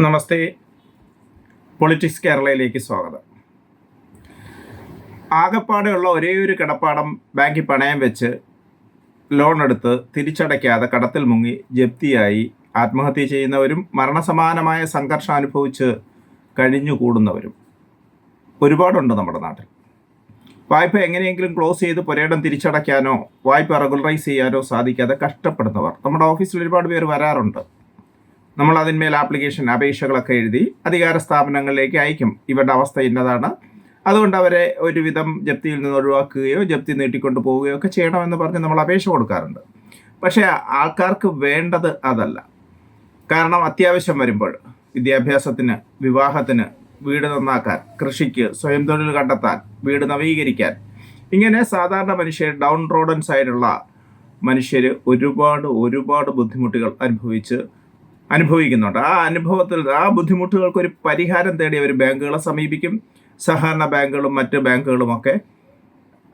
നമസ്തേ. Politics കേരളയിലേക്ക് സ്വാഗതം. ആകപ്പാടെയുള്ള ഒരേ ഒരു കിടപ്പാടം ബാങ്കിൽ പണയം വെച്ച് ലോൺ എടുത്ത് തിരിച്ചടയ്ക്കാതെ കടത്തിൽ മുങ്ങി ജപ്തിയായി ആത്മഹത്യ ചെയ്യുന്നവരും മരണസമാനമായ സംഘർഷം അനുഭവിച്ച് കഴിഞ്ഞു കൂടുന്നവരും ഒരുപാടുണ്ട് നമ്മുടെ നാട്ടിൽ. വായ്പ എങ്ങനെയെങ്കിലും ക്ലോസ് ചെയ്ത് പുരയിടം തിരിച്ചടയ്ക്കാനോ വായ്പ റെഗുലറൈസ് ചെയ്യാനോ സാധിക്കാതെ കഷ്ടപ്പെടുന്നവർ. നമ്മുടെ ഓഫീസിൽ ഒരുപാട് പേര് വരാറുണ്ട്. നമ്മൾ അതിന്മേൽ ആപ്ലിക്കേഷൻ അപേക്ഷകളൊക്കെ എഴുതി അധികാര സ്ഥാപനങ്ങളിലേക്ക് അയക്കും. ഇവരുടെ അവസ്ഥ ഇന്നതാണ്. അതുകൊണ്ട് അവരെ ഒരുവിധം ജപ്തിയിൽ നിന്ന് ഒഴിവാക്കുകയോ ജപ്തി നീട്ടിക്കൊണ്ട് പോവുകയോ ഒക്കെ ചെയ്യണമെന്ന് പറഞ്ഞ് നമ്മൾ അപേക്ഷ കൊടുക്കാറുണ്ട്. പക്ഷേ ആൾക്കാർക്ക് വേണ്ടത് അതല്ല. കാരണം അത്യാവശ്യം വരുമ്പോൾ വിദ്യാഭ്യാസത്തിന് വിവാഹത്തിന് വീട് നന്നാക്കാൻ കൃഷിക്ക് സ്വയം തൊഴിൽ കണ്ടെത്താൻ വീട് നവീകരിക്കാൻ ഇങ്ങനെ സാധാരണ മനുഷ്യർ ഡൗൺ റോഡൻസ് ആയിട്ടുള്ള മനുഷ്യർ ഒരുപാട് ഒരുപാട് ബുദ്ധിമുട്ടുകൾ അനുഭവിച്ച് അനുഭവിക്കുന്നുണ്ട്. ആ അനുഭവത്തിൽ ആ ബുദ്ധിമുട്ടുകൾക്ക് ഒരു പരിഹാരം തേടി അവർ ബാങ്കുകളെ സമീപിക്കും. സഹകരണ ബാങ്കുകളും മറ്റ് ബാങ്കുകളുമൊക്കെ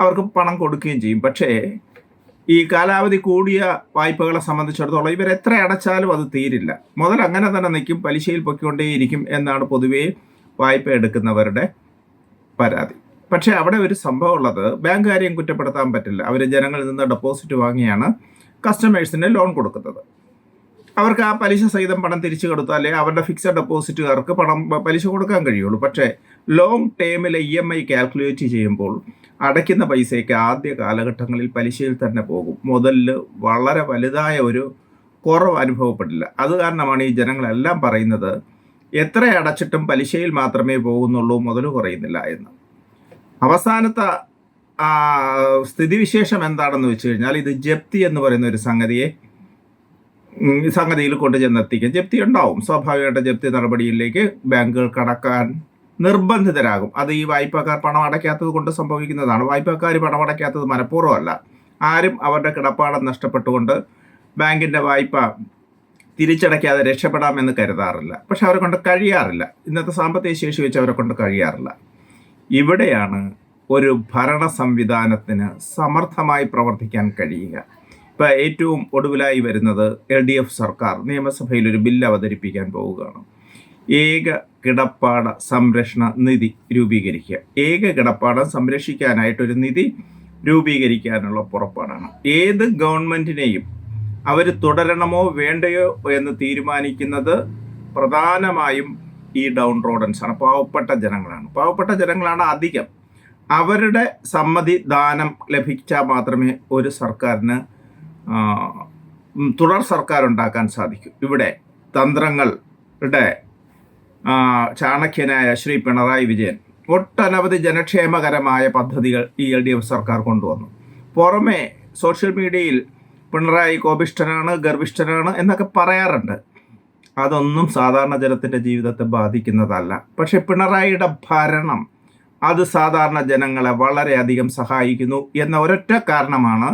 അവർക്ക് പണം കൊടുക്കുകയും ചെയ്യും. പക്ഷേ ഈ കാലാവധി കൂടിയ വായ്പകളെ സംബന്ധിച്ചിടത്തോളം ഇവർ എത്ര അടച്ചാലും അത് തീരില്ല. മുതൽ അങ്ങനെ തന്നെ നിൽക്കും പലിശയിൽ പൊയ്ക്കൊണ്ടേയിരിക്കും എന്നാണ് പൊതുവേ വായ്പ എടുക്കുന്നവരുടെ പരാതി. പക്ഷേ അവിടെ ഒരു സംഭവം ഉള്ളത് ബാങ്കുകാരെയും കുറ്റപ്പെടുത്താൻ പറ്റില്ല. അവർ ജനങ്ങളിൽ നിന്ന് ഡെപ്പോസിറ്റ് വാങ്ങിയാണ് കസ്റ്റമേഴ്സിന് ലോൺ കൊടുക്കുന്നത്. അവർക്ക് ആ പലിശ സഹിതം പണം തിരിച്ചു കൊടുത്താലേ അവരുടെ ഫിക്സഡ് ഡെപ്പോസിറ്റുകാർക്ക് പണം പലിശ കൊടുക്കാൻ കഴിയുള്ളൂ. പക്ഷേ ലോങ് ടേമിലെ ഇ എം ഐ കാൽക്കുലേറ്റ് ചെയ്യുമ്പോൾ അടയ്ക്കുന്ന പൈസയ്ക്ക് ആദ്യ കാലഘട്ടങ്ങളിൽ പലിശയിൽ തന്നെ പോകും. മുതലിൽ വളരെ വലുതായ ഒരു കുറവ് അനുഭവപ്പെടില്ല. അത് കാരണമാണ് ഈ ജനങ്ങളെല്ലാം പറയുന്നത് എത്ര അടച്ചിട്ടും പലിശയിൽ മാത്രമേ പോകുന്നുള്ളൂ മുതൽ കുറയുന്നില്ല എന്ന്. അവസാനത്തെ സ്ഥിതിവിശേഷം എന്താണെന്ന് വെച്ച് കഴിഞ്ഞാൽ ഇത് ജപ്തി എന്ന് പറയുന്ന ഒരു സംഗതിയെ സംഗതിയിൽ കൊണ്ട് ചെന്നെത്തിക്കും. ജപ്തി ഉണ്ടാവും. സ്വാഭാവികമായിട്ട് ജപ്തി നടപടിയിലേക്ക് ബാങ്കുകൾ കടക്കാൻ നിർബന്ധിതരാകും. അത് ഈ വായ്പക്കാർ പണം അടയ്ക്കാത്തത് കൊണ്ട് സംഭവിക്കുന്നതാണ്. വായ്പക്കാർ പണം അടയ്ക്കാത്തത് മനഃപൂർവമല്ല. ആരും അവരുടെ കിടപ്പാടം നഷ്ടപ്പെട്ടുകൊണ്ട് ബാങ്കിന്റെ വായ്പ തിരിച്ചടയ്ക്കാതെ രക്ഷപ്പെടാമെന്ന് കരുതാറില്ല. പക്ഷെ അവരെ കൊണ്ട് കഴിയാറില്ല. ഇന്നത്തെ സാമ്പത്തിക ശേഷി വെച്ച് അവരെ കൊണ്ട് കഴിയാറില്ല. ഇവിടെയാണ് ഒരു ഭരണ സംവിധാനത്തിന് സമർത്ഥമായി പ്രവർത്തിക്കാൻ കഴിയുക. ഇപ്പോൾ ഏറ്റവും ഒടുവിലായി വരുന്നത് എൽ ഡി എഫ് സർക്കാർ നിയമസഭയിൽ ഒരു ബില്ല് അവതരിപ്പിക്കാൻ പോവുകയാണ്. ഏക കിടപ്പാട സംരക്ഷണ നിധി രൂപീകരിക്കുക. ഏക കിടപ്പാടം സംരക്ഷിക്കാനായിട്ടൊരു നിധി രൂപീകരിക്കാനുള്ള പുറപ്പാടാണ് ഏത് ഗവൺമെന്റിനെയും അവർ തുടരണമോ വേണ്ടയോ എന്ന് തീരുമാനിക്കുന്നത് പ്രധാനമായും ഈ ഡൗൺ റോഡൻസാണ് പാവപ്പെട്ട ജനങ്ങളാണ്. പാവപ്പെട്ട ജനങ്ങളാണ് അധികം. അവരുടെ സമ്മതി ദാനം ലഭിച്ചാൽ മാത്രമേ ഒരു സർക്കാരിന് തുടർ സർക്കാർ ഉണ്ടാക്കാൻ സാധിക്കും. ഇവിടെ തന്ത്രങ്ങളുടെ ചാണക്യനായ ശ്രീ പിണറായി വിജയൻ ഒട്ടനവധി ജനക്ഷേമകരമായ പദ്ധതികൾ ഈ എൽ ഡി എഫ് സർക്കാർ കൊണ്ടുവന്നു. പുറമെ സോഷ്യൽ മീഡിയയിൽ പിണറായി കോപിഷ്ഠനാണ് ഗർഭിഷ്ഠനാണ് എന്നൊക്കെ പറയാറുണ്ട്. അതൊന്നും സാധാരണ ജനത്തിന്റെ ജീവിതത്തെ ബാധിക്കുന്നതല്ല. പക്ഷേ പിണറായിയുടെ ഭരണം അത് സാധാരണ ജനങ്ങളെ വളരെയധികം സഹായിക്കുന്നു എന്ന ഒരൊറ്റ കാരണമാണ്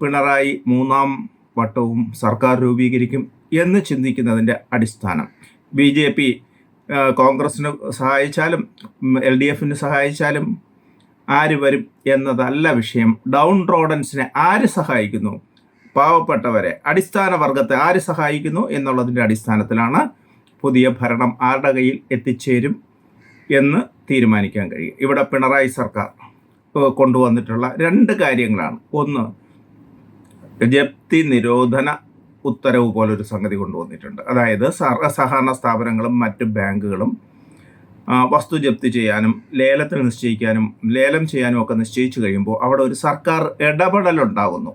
പിണറായി മൂന്നാം വട്ടവും സർക്കാർ രൂപീകരിക്കും എന്ന് ചിന്തിക്കുന്നതിന്റെ അടിസ്ഥാനം. ബി ജെ പി കോൺഗ്രസിന് സഹായിച്ചാലും എൽ ഡി എഫിന് സഹായിച്ചാലും ആര് വരും എന്നതല്ല വിഷയം. ഡൗൺ റോഡൻസിനെ ആര് സഹായിക്കുന്നു? പാവപ്പെട്ടവരെ അടിസ്ഥാന വർഗത്തെ ആര് സഹായിക്കുന്നു എന്നുള്ളതിന്റെ അടിസ്ഥാനത്തിലാണ് പുതിയ ഭരണം ആരുടെ കയ്യിൽ എത്തിച്ചേരും എന്ന് തീരുമാനിക്കാൻ കഴിയും ഇവിടെ പിണറായി സർക്കാർ കൊണ്ടുവന്നിട്ടുള്ള രണ്ട് കാര്യങ്ങളാണ്. ഒന്ന് ജപ്തി നിരോധന ഉത്തരവ് പോലൊരു സംഗതി കൊണ്ടുവന്നിട്ടുണ്ട്. അതായത് സർവസഹകരണ സഹകരണ സ്ഥാപനങ്ങളും മറ്റ് ബാങ്കുകളും വസ്തു ജപ്തി ചെയ്യാനും ലേലത്തിന് നിശ്ചയിക്കാനും ലേലം ചെയ്യാനും ഒക്കെ നിശ്ചയിച്ചു കഴിയുമ്പോൾ അവിടെ ഒരു സർക്കാർ ഇടപെടലുണ്ടാകുന്നു.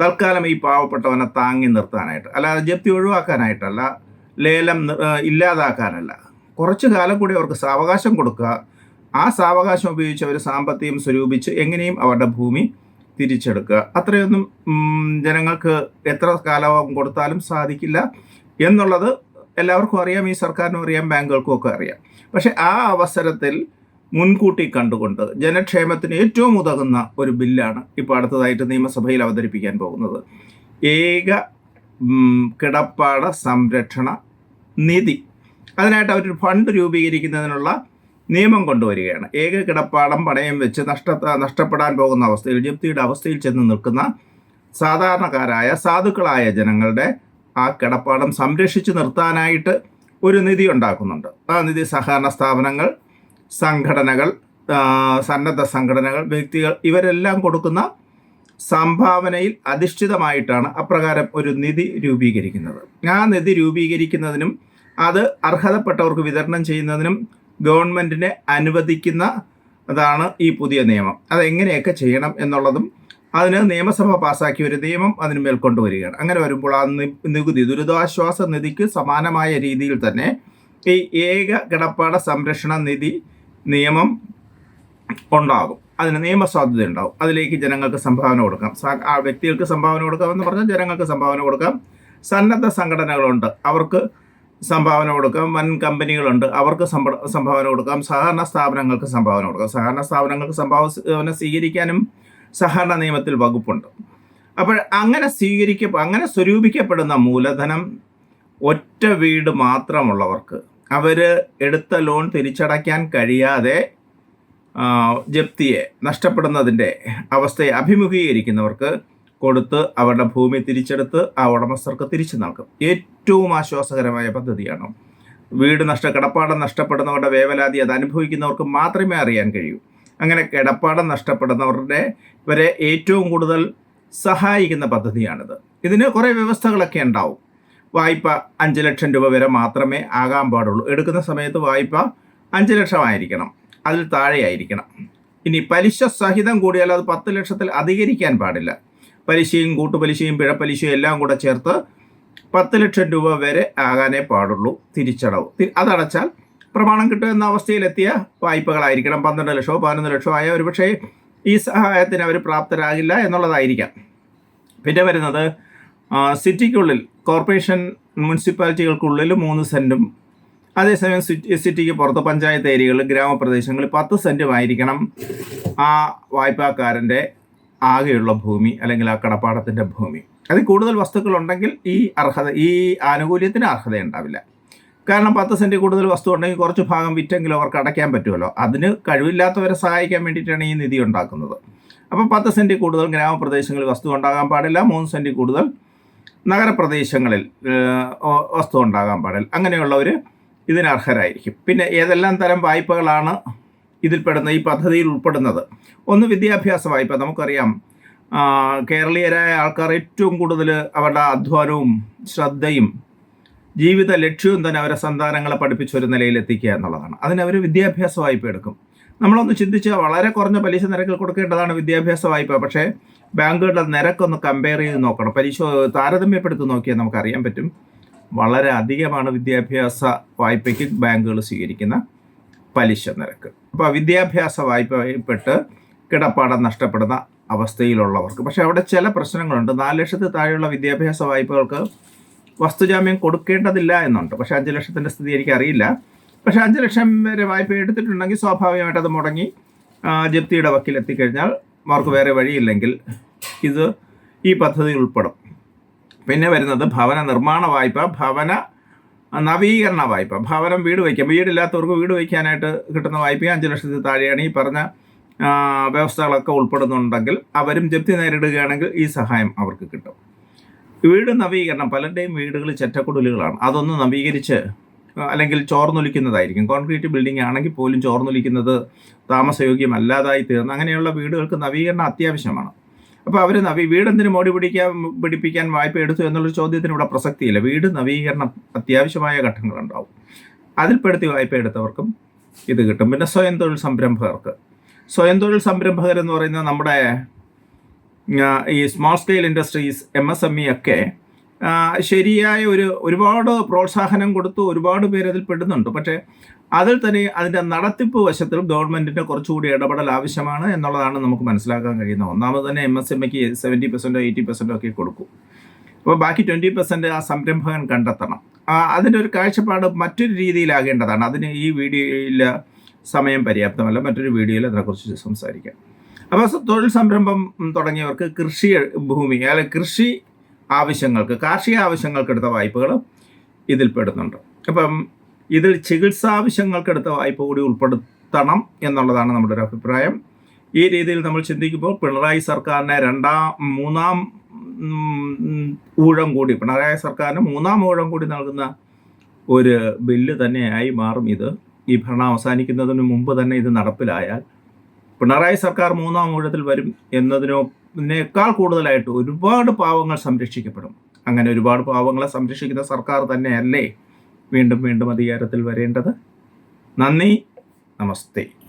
തൽക്കാലം ഈ പാവപ്പെട്ടവനെ താങ്ങി നിർത്താനായിട്ട്. അല്ലാതെ ജപ്തി ഒഴിവാക്കാനായിട്ടല്ല ലേലം ഇല്ലാതാക്കാനല്ല. കുറച്ചു കാലം കൂടി അവർക്ക് സാവകാശം കൊടുക്കുക. ആ സാവകാശം ഉപയോഗിച്ച് അവർ സാമ്പത്തികം സ്വരൂപിച്ച് എങ്ങനെയും അവരുടെ ഭൂമി തിരിച്ചെടുക്കുക. അത്രയൊന്നും ജനങ്ങൾക്ക് എത്ര കാലാവം കൊടുത്താലും സാധിക്കില്ല എന്നുള്ളത് എല്ലാവർക്കും അറിയാം ഈ സർക്കാരിനും അറിയാം ബാങ്കുകൾക്കും ഒക്കെ അറിയാം. പക്ഷേ ആ അവസരത്തിൽ മുൻകൂട്ടി കണ്ടുകൊണ്ട് ജനക്ഷേമത്തിന് ഏറ്റവും ഉതകുന്ന ഒരു ബില്ലാണ് ഇപ്പോൾ അടുത്തതായിട്ട് നിയമസഭയിൽ അവതരിപ്പിക്കാൻ പോകുന്നത്. ഏക കിടപ്പാട സംരക്ഷണ നിധി. അതിനായിട്ട് അവരൊരു ഫണ്ട് രൂപീകരിക്കുന്നതിനുള്ള നിയമം കൊണ്ടുവരികയാണ്. ഏക കിടപ്പാടം പണയം വെച്ച് നഷ്ട നഷ്ടപ്പെടാൻ പോകുന്ന അവസ്ഥയിൽ ജപ്തിയുടെ അവസ്ഥയിൽ ചെന്ന് നിൽക്കുന്ന സാധാരണക്കാരായ സാധുക്കളായ ജനങ്ങളുടെ ആ കിടപ്പാടം സംരക്ഷിച്ചു നിർത്താനായിട്ട് ഒരു നിധി ഉണ്ടാക്കുന്നുണ്ട്. ആ നിധി സഹകരണ സ്ഥാപനങ്ങൾ സംഘടനകൾ സന്നദ്ധ സംഘടനകൾ വ്യക്തികൾ ഇവരെല്ലാം കൊടുക്കുന്ന സംഭാവനയിൽ അധിഷ്ഠിതമായിട്ടാണ് അപ്രകാരം ഒരു നിധി രൂപീകരിക്കുന്നത്. ആ നിധി രൂപീകരിക്കുന്നതിനും അത് അർഹതപ്പെട്ടവർക്ക് വിതരണം ചെയ്യുന്നതിനും ഗവൺമെന്റിനെ അനുവദിക്കുന്ന അതാണ് ഈ പുതിയ നിയമം. അതെങ്ങനെയൊക്കെ ചെയ്യണം എന്നുള്ളതും അതിന് നിയമസഭ പാസാക്കിയ ഒരു നിയമം അതിന് മേൽ കൊണ്ടുവരികയാണ്. അങ്ങനെ വരുമ്പോൾ ആ നികുതി ദുരിതാശ്വാസ നിധിക്ക് സമാനമായ രീതിയിൽ തന്നെ ഈ ഏക കിടപ്പാട സംരക്ഷണ നിധി നിയമം ഉണ്ടാകും. അതിന് നിയമസാധ്യത ഉണ്ടാകും. അതിലേക്ക് ജനങ്ങൾക്ക് സംഭാവന കൊടുക്കാം. ആ വ്യക്തികൾക്ക് സംഭാവന കൊടുക്കാം എന്ന് പറഞ്ഞാൽ ജനങ്ങൾക്ക് സംഭാവന കൊടുക്കാം. സന്നദ്ധ സംഘടനകളുണ്ട്. അവർക്ക് സംഭാവന കൊടുക്കാം. വൻ കമ്പനികളുണ്ട്. അവർക്ക് സംഭാവന കൊടുക്കാം. സഹകരണ സ്ഥാപനങ്ങൾക്ക് സംഭാവന കൊടുക്കാം. സഹകരണ സ്ഥാപനങ്ങൾക്ക് സംഭാവന സ്വീകരിക്കാനും സഹകരണ നിയമത്തിൽ വകുപ്പുണ്ട്. അപ്പോൾ അങ്ങനെ സ്വീകരിക്ക അങ്ങനെ സ്വരൂപിക്കപ്പെടുന്ന മൂലധനം ഒറ്റ വീട് മാത്രമുള്ളവർക്ക് അവർ എടുത്ത ലോൺ തിരിച്ചടയ്ക്കാൻ കഴിയാതെ ജപ്തിയെ നഷ്ടപ്പെടുന്നതിന്റെ അവസ്ഥയെ അഭിമുഖീകരിക്കുന്നവർക്ക് കൊടുത്ത് അവരുടെ ഭൂമി തിരിച്ചെടുത്ത് ആ ഉടമസ്ഥർക്ക് തിരിച്ചു നൽകും. ഏറ്റവും ആശ്വാസകരമായ പദ്ധതിയാണ്. വീട് നഷ്ട കിടപ്പാടം നഷ്ടപ്പെടുന്നവരുടെ വേവലാതി അത് അനുഭവിക്കുന്നവർക്ക് മാത്രമേ അറിയാൻ കഴിയൂ. അങ്ങനെ കിടപ്പാടം നഷ്ടപ്പെടുന്നവരുടെ വരെ ഏറ്റവും കൂടുതൽ സഹായിക്കുന്ന പദ്ധതിയാണിത്. ഇതിന് കുറേ വ്യവസ്ഥകളൊക്കെ ഉണ്ടാവും. വായ്പ അഞ്ച് ലക്ഷം രൂപ വരെ മാത്രമേ ആകാൻ പാടുള്ളൂ. എടുക്കുന്ന സമയത്ത് വായ്പ അഞ്ച് ലക്ഷമായിരിക്കണം. അതിൽ താഴെയായിരിക്കണം. ഇനി പലിശ സഹിതം കൂടിയാൽ അത് പത്ത് ലക്ഷത്തിൽ അധികരിക്കാൻ പാടില്ല. പലിശയും കൂട്ടുപലിശയും പിഴപ്പലിശയും എല്ലാം കൂടെ ചേർത്ത് പത്ത് ലക്ഷം രൂപ വരെ ആകാനേ പാടുള്ളൂ തിരിച്ചടവ്. അതടച്ചാൽ പ്രമാണം കിട്ടുമെന്ന അവസ്ഥയിലെത്തിയ വായ്പകളായിരിക്കണം. പന്ത്രണ്ട് ലക്ഷമോ പതിനൊന്ന് ലക്ഷമോ ആയ ഒരുപക്ഷേ ഈ സഹായത്തിന് അവർ പ്രാപ്തരാകില്ല എന്നുള്ളതായിരിക്കാം. പിന്നെ വരുന്നത് സിറ്റിക്കുള്ളിൽ കോർപ്പറേഷൻ മുനിസിപ്പാലിറ്റികൾക്കുള്ളിൽ മൂന്ന് സെന്റും അതേസമയം സിറ്റി സിറ്റിക്ക് പുറത്ത് പഞ്ചായത്ത് ഏരിയകളിൽ ഗ്രാമപ്രദേശങ്ങളിൽ പത്ത് സെന്റുമായിരിക്കണം ആ വായ്പാക്കാരന്റെ ആകെയുള്ള ഭൂമി അല്ലെങ്കിൽ ആ കടപ്പാടത്തിന്റെ ഭൂമി. അതിൽ കൂടുതൽ വസ്തുക്കൾ ഉണ്ടെങ്കിൽ ഈ അർഹത ഈ ആനുകൂല്യത്തിന് അർഹത ഉണ്ടാവില്ല. കാരണം പത്ത് സെന്റ് കൂടുതൽ വസ്തു ഉണ്ടെങ്കിൽ കുറച്ച് ഭാഗം വിറ്റെങ്കിലും അവർക്ക് അടയ്ക്കാൻ പറ്റുമല്ലോ. അതിന് കഴിവില്ലാത്തവരെ സഹായിക്കാൻ വേണ്ടിയിട്ടാണ് ഈ നിധി ഉണ്ടാക്കുന്നത്. അപ്പോൾ പത്ത് സെന്റ് കൂടുതൽ ഗ്രാമപ്രദേശങ്ങളിൽ വസ്തു ഉണ്ടാകാൻ പാടില്ല. മൂന്ന് സെന്റ് കൂടുതൽ നഗരപ്രദേശങ്ങളിൽ വസ്തു ഉണ്ടാകാൻ പാടില്ല. അങ്ങനെയുള്ളവർ ഇതിന് അർഹരായിരിക്കും. പിന്നെ ഏതെല്ലാം തരം വായ്പകളാണ് ഇതിൽപ്പെടുന്ന ഈ പദ്ധതിയിൽ ഉൾപ്പെടുന്നത്. ഒന്ന് വിദ്യാഭ്യാസ വായ്പ നമുക്കറിയാം കേരളീയരായ ആൾക്കാർ ഏറ്റവും കൂടുതൽ അവരുടെ അധ്വാനവും ശ്രദ്ധയും ജീവിത ലക്ഷ്യവും തന്നെ അവരെ സന്താനങ്ങളെ പഠിപ്പിച്ച ഒരു നിലയിൽ എത്തിക്കുക എന്നുള്ളതാണ്. അതിനവർ വിദ്യാഭ്യാസ വായ്പ എടുക്കും. നമ്മളൊന്ന് ചിന്തിച്ച് വളരെ കുറഞ്ഞ പലിശ നിരക്കിൽ കൊടുക്കേണ്ടതാണ് വിദ്യാഭ്യാസ വായ്പ. പക്ഷേ ബാങ്കുകളുടെ നിരക്കൊന്ന് കമ്പയർ ചെയ്ത് നോക്കണം. പലിശ താരതമ്യപ്പെടുത്തി നോക്കിയാൽ നമുക്കറിയാൻ പറ്റും. വളരെ അധികമാണ് വിദ്യാഭ്യാസ വായ്പയ്ക്ക് ബാങ്കുകൾ സ്വീകരിക്കുന്ന പലിശ നിരക്ക്. അപ്പോൾ വിദ്യാഭ്യാസ വായ്പപ്പെട്ട് കിടപ്പാടം നഷ്ടപ്പെടുന്ന അവസ്ഥയിലുള്ളവർക്ക്. പക്ഷേ അവിടെ ചില പ്രശ്നങ്ങളുണ്ട്. നാല് ലക്ഷത്തിൽ താഴെയുള്ള വിദ്യാഭ്യാസ വായ്പകൾക്ക് വസ്തുജാമ്യം കൊടുക്കേണ്ടതില്ല എന്നുണ്ട്. പക്ഷേ അഞ്ച് ലക്ഷത്തിന്റെ സ്ഥിതി എനിക്കറിയില്ല. പക്ഷേ അഞ്ച് ലക്ഷം വരെ വായ്പ എടുത്തിട്ടുണ്ടെങ്കിൽ സ്വാഭാവികമായിട്ട് അത് മുടങ്ങി ജപ്തിയുടെ വക്കിൽ എത്തിക്കഴിഞ്ഞാൽ അവർക്ക് വേറെ വഴിയില്ലെങ്കിൽ ഇത് ഈ പദ്ധതി ഉൾപ്പെടും. പിന്നെ വരുന്നത് ഭവന നിർമ്മാണ വായ്പ. ഭവന നവീകരണ വായ്പ. ഭവനം വീട് വയ്ക്കാം. വീടില്ലാത്തവർക്ക് വീട് വയ്ക്കാനായിട്ട് കിട്ടുന്ന വായ്പ അഞ്ച് ലക്ഷത്തിൽ താഴെയാണ് ഈ പറഞ്ഞ വ്യവസ്ഥകളൊക്കെ ഉൾപ്പെടുന്നുണ്ടെങ്കിൽ അവരും ജപ്തി നേരിടുകയാണെങ്കിൽ ഈ സഹായം അവർക്ക് കിട്ടും. വീട് നവീകരണം പലരുടെയും വീടുകൾ ചെറ്റക്കുടലുകളാണ്. അതൊന്ന് നവീകരിച്ച് അല്ലെങ്കിൽ ചോർന്നൊലിക്കുന്നതായിരിക്കും. കോൺക്രീറ്റ് ബിൽഡിംഗ് ആണെങ്കിൽ പോലും ചോർന്നൊലിക്കുന്നത് താമസയോഗ്യമല്ലാതായി തീർന്ന് അങ്ങനെയുള്ള വീടുകൾക്ക് നവീകരണം അത്യാവശ്യമാണ്. അപ്പോൾ അവർ നവീ വീടെന്തിനു മോടി പിടിക്കാൻ പിടിപ്പിക്കാൻ വായ്പ എടുത്തു എന്നുള്ളൊരു ചോദ്യത്തിന് ഇവിടെ പ്രസക്തിയില്ല. വീട് നവീകരണം അത്യാവശ്യമായ ഘട്ടങ്ങളുണ്ടാവും. അതിൽപ്പെടുത്തി വായ്പ എടുത്തവർക്കും ഇത് കിട്ടും. പിന്നെ സ്വയം തൊഴിൽ സംരംഭകർക്ക്. സ്വയം തൊഴിൽ സംരംഭകർ എന്ന് പറയുന്ന നമ്മുടെ ഈ small scale industries M S M E ഒക്കെ ശരിയായ ഒരു ഒരുപാട് പ്രോത്സാഹനം കൊടുത്തു ഒരുപാട് പേര് അതിൽ പെടുന്നുണ്ട്. പക്ഷേ അതിൽ തന്നെ അതിന്റെ നടത്തിപ്പ് വശത്തിൽ ഗവൺമെന്റിന്റെ കുറച്ചുകൂടി ഇടപെടൽ ആവശ്യമാണ് എന്നുള്ളതാണ് നമുക്ക് മനസ്സിലാക്കാൻ കഴിയുന്നത്. ഒന്നാമത് തന്നെ എം എസ് എം എക്ക് സെവന്റി പെർസെന്റോ എയ്റ്റി പെർസെന്റോ ഒക്കെ കൊടുക്കും. അപ്പോൾ ബാക്കി ട്വന്റി പെർസെന്റ് ആ സംരംഭകൻ കണ്ടെത്തണം. അതിന്റെ ഒരു കാഴ്ചപ്പാട് മറ്റൊരു രീതിയിലാകേണ്ടതാണ്. അതിന് ഈ വീഡിയോയിൽ സമയം പര്യാപ്തമല്ല. മറ്റൊരു വീഡിയോയിൽ അതിനെക്കുറിച്ച് സംസാരിക്കാം. അപ്പോൾ തൊഴിൽ സംരംഭം തുടങ്ങിയവർക്ക് കൃഷി ഭൂമി അല്ലെ കൃഷി ആവശ്യങ്ങൾക്ക് കാർഷിക ആവശ്യങ്ങൾക്കെടുത്ത വായ്പകൾ ഇതിൽ പെടുന്നുണ്ട് അപ്പം ഇതിൽ ചികിത്സാവശ്യങ്ങൾക്കെടുത്ത വായ്പ കൂടി ഉൾപ്പെടുത്തണം എന്നുള്ളതാണ് നമ്മുടെ ഒരു അഭിപ്രായം. ഈ രീതിയിൽ നമ്മൾ ചിന്തിക്കുമ്പോൾ പിണറായി സർക്കാരിനെ രണ്ടാം മൂന്നാം ഊഴം കൂടി പിണറായി സർക്കാരിന് മൂന്നാം ഊഴം കൂടി നൽകുന്ന ഒരു ബില്ല് തന്നെയായി മാറും ഇത്. ഈ ഭരണം അവസാനിക്കുന്നതിന് മുമ്പ് തന്നെ ഇത് നടപ്പിലായാൽ പിണറായി സർക്കാർ മൂന്നാം ഊഴത്തിൽ വരും എന്നതിനേക്കാൾ കൂടുതലായിട്ട് ഒരുപാട് പാവങ്ങൾ സംരക്ഷിക്കപ്പെടും. അങ്ങനെ ഒരുപാട് പാവങ്ങളെ സംരക്ഷിക്കുന്ന സർക്കാർ തന്നെയല്ലേ? വീണ്ടും വീണ്ടും അധികാരത്തിൽ വരേണ്ടത്. നന്ദി. നമസ്തേ.